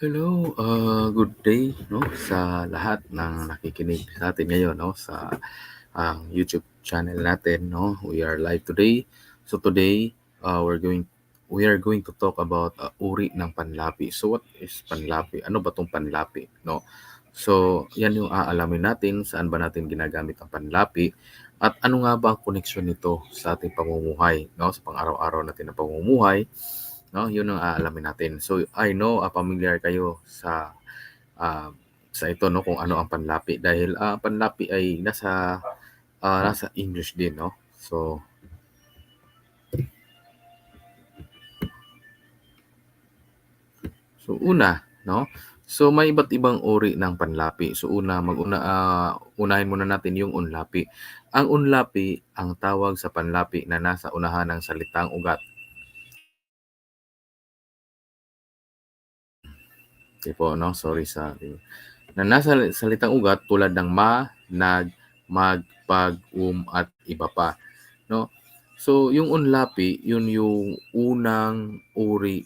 Hello, ah, good day 'no, sa lahat ng nakikinig sa atin ngayon 'no, sa, ang YouTube channel natin 'no. We are live today. So today, ah, we're going we are going to talk about, ah, uri ng panlapi. So what is panlapi? Ano ba 'tong panlapi 'no? So 'yan yung aalamin natin, saan ba natin ginagamit ang panlapi at ano nga ba ang koneksyon nito sa ating pamumuhay 'no, sa pang-araw-araw natin na pamumuhay 'no, yun ang aalamin natin. So I know, ah, pamilyar kayo sa, ah, sa ito 'no, kung ano ang panlapi dahil, ah, panlapi ay nasa, ah, nasa English din 'no. So So una 'no, so may iba't ibang uri ng panlapi. So una, mag-una ah, unahin muna natin yung unlapi. Ang unlapi ang tawag sa panlapi na nasa unahan ng salitang ugat. Okey po 'no, sorry sa na nasa salitang ugat tulad ng ma, nag, mag, pag, um, at iba pa 'no. So yung unlapi, yun yung unang uri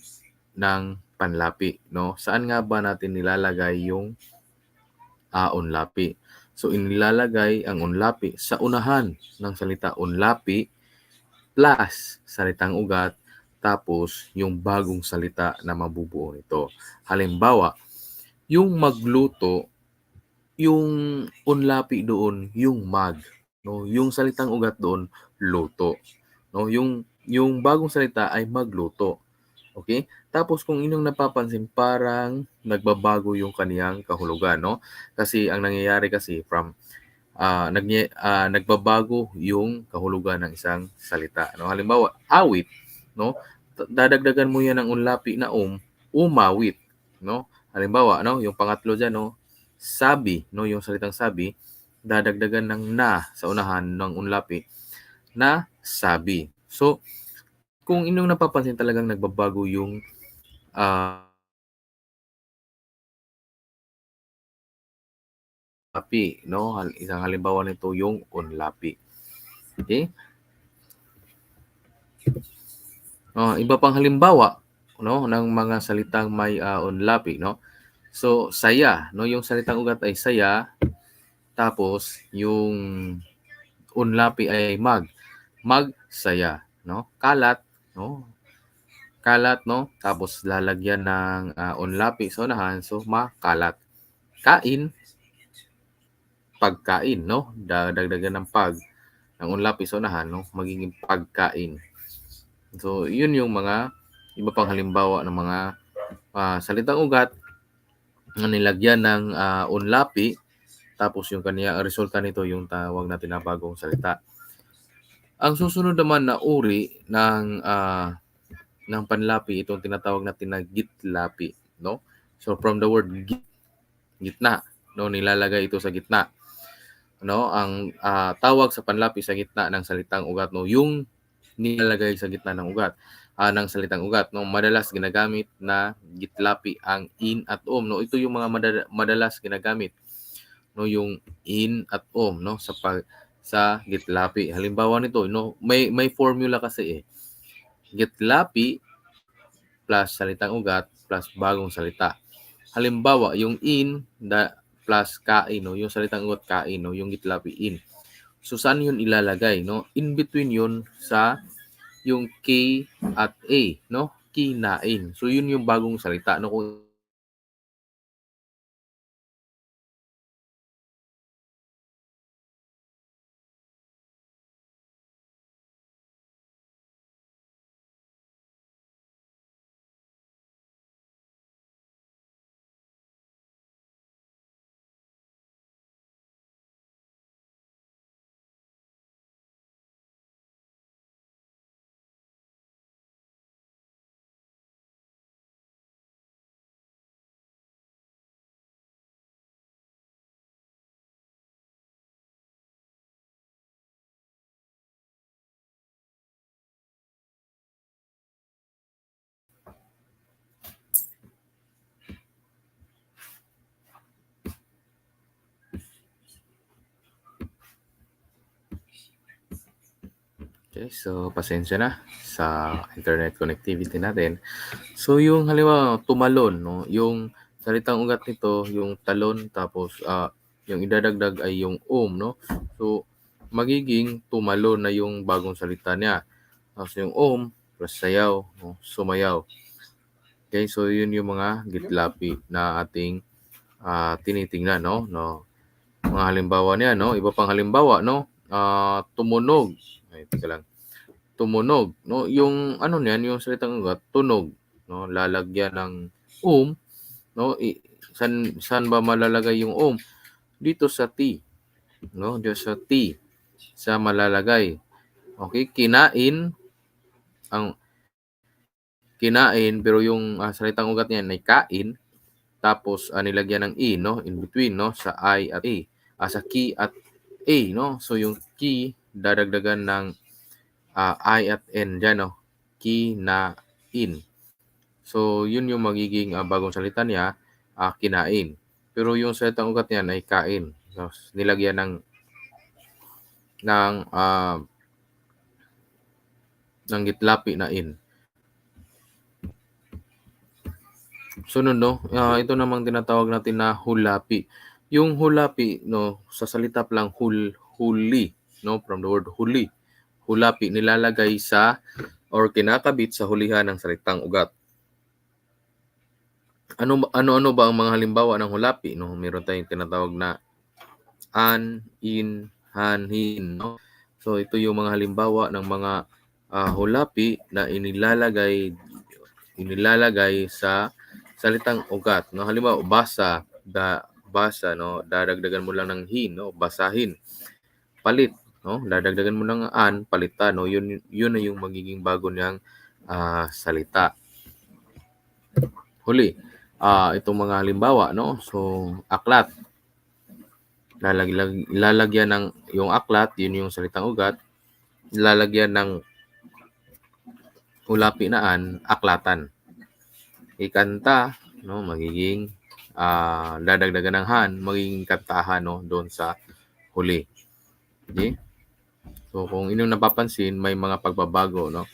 ng panlapi 'no. Saan nga ba natin nilalagay yung, ah, unlapi? So inilalagay ang unlapi sa unahan ng salita unlapi plus salitang ugat, tapos yung bagong salita na mabubuo nito. Halimbawa, yung magluto, yung unlapi doon yung mag 'no, yung salitang ugat doon luto 'no, yung yung bagong salita ay magluto, okey? Tapos kung inyong napapansin parang nagbabago yung kaniyang kahulugan 'no, kasi ang nangyayari kasi from, ah, nagnye ah, nagbabago yung kahulugan ng isang salita 'no. Halimbawa, awit 'no, dadagdagan mo yan ng unlapi na um, umawit 'no. Halimbawa 'no, yung pangatlo diyan 'no, sabi 'no, yung salitang sabi, dadagdagan ng na sa unahan ng unlapi, nasabi. So kung inyong napapansin talagang nagbabago yung, ah lapi 'no, isang halimbawa nito yung unlapi, okey? Oh, iba pang halimbawa 'no, ng mga salitang may, ah, unlapi 'no. So saya 'no, yung salitang ugat ay saya, tapos yung unlapi ay mag, magsaya 'no. Kalat 'no, kalat 'no, tapos lalagyan ng, ah, unlapi sa unahan, so makalat. Kain pagkain 'no, dadagdagan ng pag, ng unlapi sa unahan 'no, magiging pagkain. So yun yung mga iba pang halimbawa ng mga, ah, salitang ugat na nilagyan ng, ah, unlapi, tapos yung kaniyang resulta nito yung tawag natin na bagong salita. Ang susunod naman na uri ng, ah, ng panlapi itong tinatawag natin na gitlapi 'no. So from the word git, gitna 'no, nilalagay ito sa gitna 'no. Ang, ah, tawag sa panlapi sa gitna ng salitang ugat 'no, yung nilalagay sa gitna ng ugat, ah, ng salitang ugat 'no. Madalas ginagamit na gitlapi ang in at um 'no. Ito yung mga madala madalas ginagamit 'no, yung in at um 'no, sa pag sa gitlapi. Halimbawa nito 'no, may may formula kasi, eh. Gitlapi plus salitang ugat plus bagong salita. Halimbawa, yung in da plus kain 'no, yung salitang ugat kain 'no, yung gitlapi in. So saan yun ilalagay 'no, in between yun sa yung K at A 'no, kinain. So yun yung bagong salita 'no, kung Okey, so pasensya na sa internet connectivity natin. So yung halimbawa tumalon 'no, yung salitang ugat nito yung talon tapos uh, yung idadagdag ay yung om, no? So, magiging tumalo na yung bagong salita niya. Tapos yung om plus sayaw, no? sumayaw. Okay, so yun yung mga gitlapi na ating uh, tinitingnan, no? no? Mga halimbawa niya, no? Iba pang halimbawa, no? Uh, tumunog. Ay, tika lang. Tumunog, no? Yung ano niyan, yung salitang ugat, tunog, no? Lalagyan ng um, no? I, san, san ba malalagay yung um? Dito sa T, no? Dito sa T sa malalagay. Okay, kinain ang kinain pero yung uh, salitang ugat niya ay kain tapos uh, nilagyan ng e no in between no sa i at a uh, sa key at a no so yung key dadagdagan ng uh, i at n diyan no? Key na in. So yun yung magiging uh, bagong salita niya uh, kinain. Pero yung salitang ugat niya ay kain. So, nilagyan ng ng uh, ng gitlapi na in. Sunod no, uh, ito namang tinatawag natin na hulapi. Yung hulapi no, sa salita lang hul huli no from the word huli. Hulapi nilalagay sa or kinakabit sa hulihan ng salitang ugat. Ano ano-ano ba ang mga halimbawa ng hulapi no? Meron tayong tinatawag na an, in, hanhin. No? So ito yung mga halimbawa ng mga uh, hulapi na inilalagay inilalagay sa salitang ugat. No? Halimbawa, basa, da, basa, no? dadagdagan mo lang ng hin, no? basahin. Palit, no? dadagdagan mo ng an, palitan. No? Yun, yun na yung magiging bago niyang uh, salita. Huli, uh, itong mga halimbawa, no? So, aklat, Lalag, lalagyan ng yung aklat, yun yung salitang ugat. Lalagyan ng hulapi naan, aklatan. Ikanta, no, magiging uh, dadagdagan ng han, magiging kantahan no doon sa huli. Okay? So kung inyong napapansin, may mga pagbabago, no?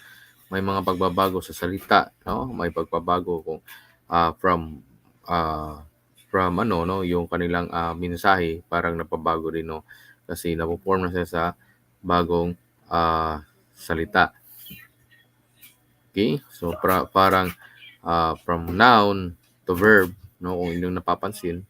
May mga pagbabago sa salita, no? May pagbabago kung uh, from uh, from ano no yung kanilang uh, mensahe parang napabago din no kasi napo-form na siya sa bagong uh, salita. Okay? So pra, parang uh, from noun to verb no kung inyong napapansin.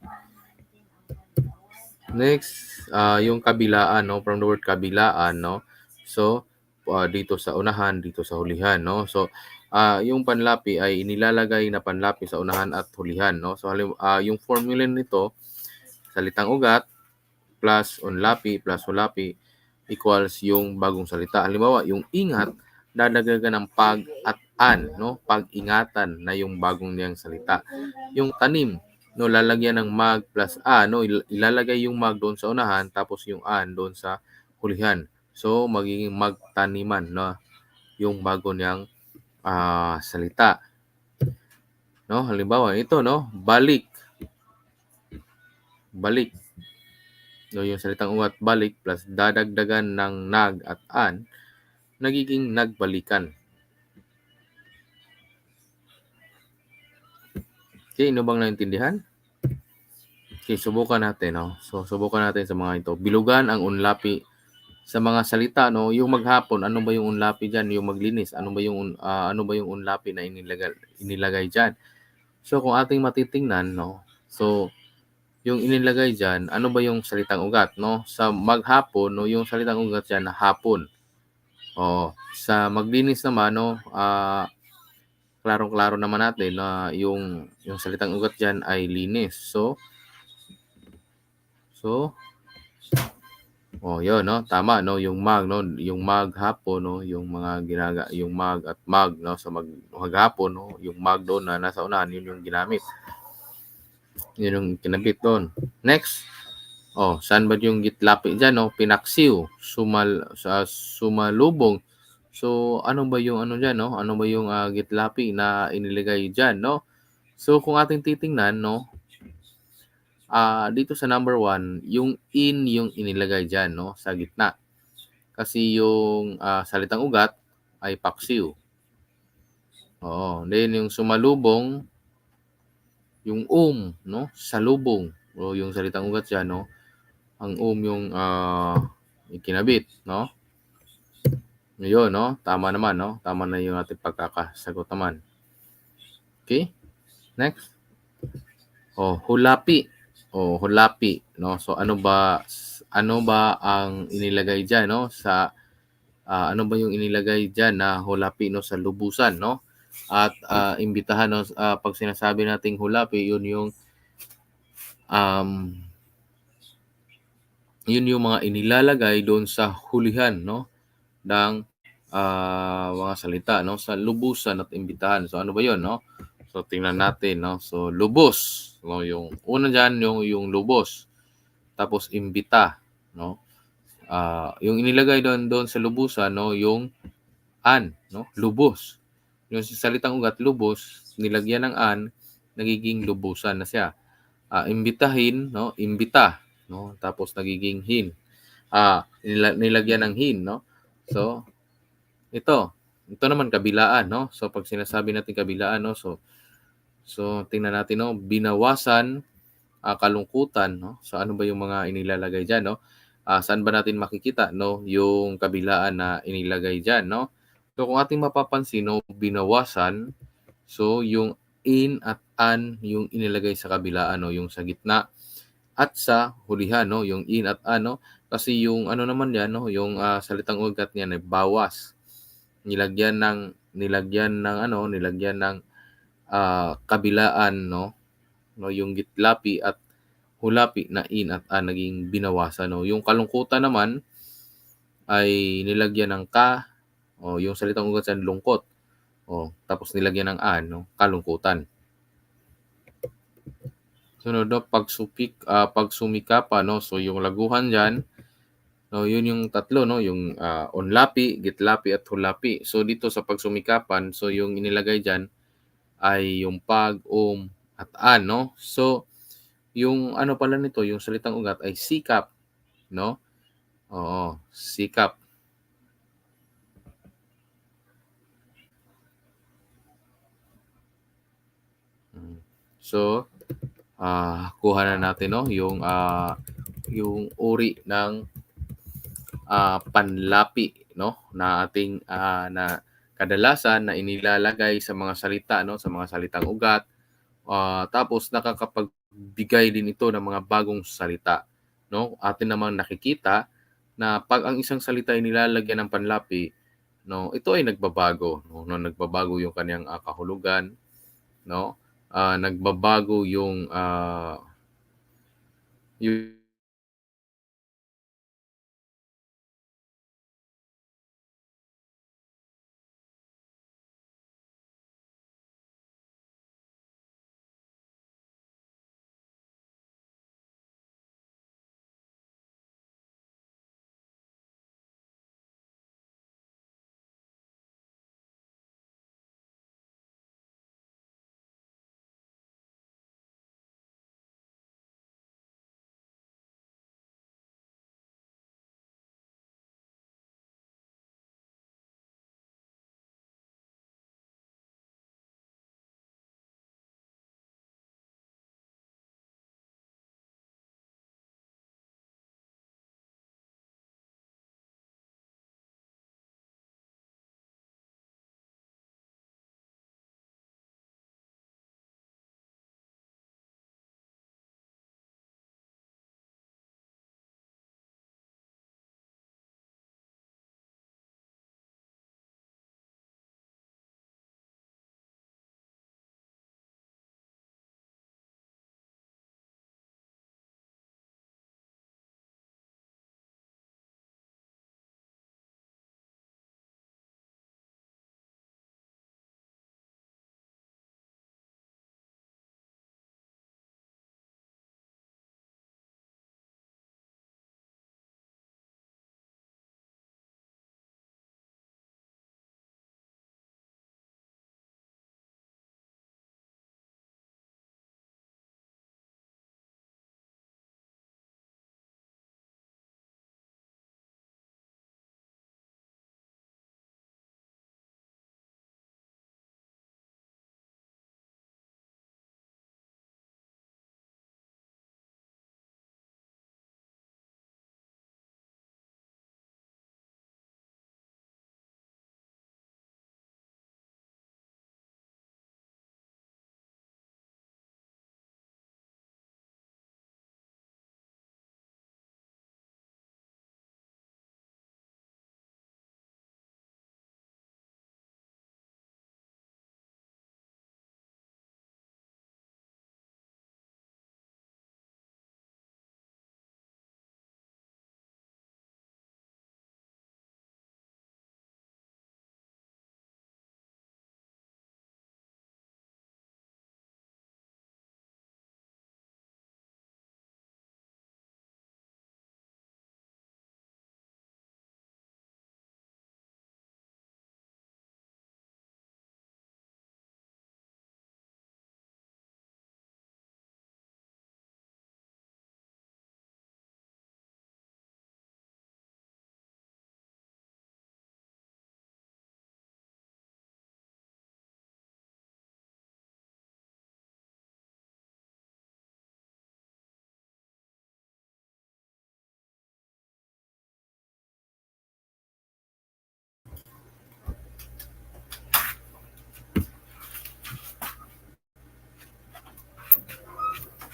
Next, uh, yung kabilaan no from the word kabilaan no. So uh, dito sa unahan, dito sa hulihan no. So uh, yung panlapi ay inilalagay na panlapi sa unahan at hulihan. No? So halim, uh, yung formula nito, salitang ugat plus unlapi plus hulapi equals yung bagong salita. Halimbawa, yung ingat, dadagdagan ng pag at an, no? Pag-ingatan na yung bagong niyang salita. Yung tanim, no, lalagyan ng mag plus a, no? Ilalagay yung mag doon sa unahan tapos yung an doon sa hulihan. So, magiging magtaniman, no? Yung bago niyang uh, salita. No, halimbawa ito no, balik. Balik. No, yung salitang ugat balik plus dadagdagan ng nag at an nagiging nagbalikan. Okay, ano bang naintindihan? Okay, subukan natin. No? So, subukan natin sa mga ito. Bilugan ang unlapi sa mga salita no? Yung maghapon ano ba yung unlapi diyan yung maglinis ano ba yung uh, ano ba yung unlapi na inilagay inilagay diyan so kung ating matitingnan no? So yung inilagay diyan ano ba yung salitang ugat no? Sa maghapon no? Yung salitang ugat diyan na hapon. Oh sa maglinis naman no? Uh, klarong-klaro naman natin na yung yung salitang ugat diyan ay linis. So so Oh, 'yun 'no, tama 'no, yung mag 'no, yung mag hapon 'no, yung mga ginaga yung mag at mag 'no, sa mag maghapon 'no, yung mag doon na nasa unahan, yun yung ginamit. Yun yung kinabit doon. Next, oh, saan ba yung gitlapi diyan 'no? Pinaksiw, sumal sa sumalubong. So, ano ba yung ano diyan 'no? Ano ba yung uh, gitlapi na inilagay diyan 'no? So, kung ating titingnan 'no, uh, dito sa number one, yung in yung inilagay dyan, no? Sa gitna. Kasi yung uh, salitang ugat ay paksiw. Oo. Then yung sumalubong, yung um, no? Salubong. O yung salitang ugat diyan, no? Ang um yung uh, ikinabit, no? Ngayon, no? Tama naman, no? Tama na yung ating pagkakasagot naman. Okay? Next. Oh, hulapi. Oh, hulapi, no? So ano ba ano ba ang inilagay diyan, no? Sa uh, ano ba yung inilagay diyan na hulapi no sa lubusan, no? At uh, imbitahan no uh, pag sinasabi nating hulapi, yun yung um yun yung mga inilalagay doon sa hulihan, no? ng uh, mga salita, no? Sa lubusan at imbitahan. So ano ba yun, no? So tingnan natin, no? So lubos, no? Yung una diyan yung yung lubos. Tapos imbita, no? Uh, yung inilagay doon doon sa lubusan, no, yung an, no? Lubos. Yung sa salitang ugat lubos, nilagyan ng an, nagiging lubusan na siya. Uh, imbitahin, no? Imbita, no? Tapos nagiging hin. Ah, uh, nilagyan ng hin, no? So ito, ito naman kabilaan, no? So pag sinasabi natin kabilaan, no? So so tingnan natin, no? Binawasan uh, kalungkutan, no? So ano ba yung mga inilalagay diyan, no? Uh, saan ba natin makikita, no? Yung kabilaan na inilagay diyan, no? So kung ating mapapansin, no, binawasan, so yung in at an yung inilagay sa kabilaan, no? Yung sa gitna at sa hulihan, no? Yung in at an, no? Kasi yung ano naman yan, no? Yung uh, salitang ugat niyan ay bawas nilagyan ng nilagyan ng ano, nilagyan ng uh, kabilaan, no? No, yung gitlapi at hulapi na in at an naging binawasan, no? Yung kalungkutan naman ay nilagyan ng ka o yung salitang ugat sa lungkot. O, tapos nilagyan ng an, no? Kalungkutan. Sunod no, pagsupik, uh, pagsumika pa, no? So, yung laguhan diyan No, yun yung tatlo, no? Yung uh, onlapi, gitlapi, at hulapi. So, dito sa pagsumikapan, so yung inilagay dyan ay yung pag, um, at an, no? So, yung ano pala nito, yung salitang ugat ay sikap, no? Oo, sikap. Hmm. So, uh, kuha na natin, no? Yung, uh, yung uri ng uh, panlapi no na ating uh, na kadalasan na inilalagay sa mga salita no sa mga salitang ugat. Uh, tapos nakakapagbigay din ito ng mga bagong salita no? Atin namang nakikita na pag ang isang salita ay nilalagyan ng panlapi no ito ay nagbabago no, no nagbabago yung kanyang uh, kahulugan no? Uh, nagbabago yung uh, yung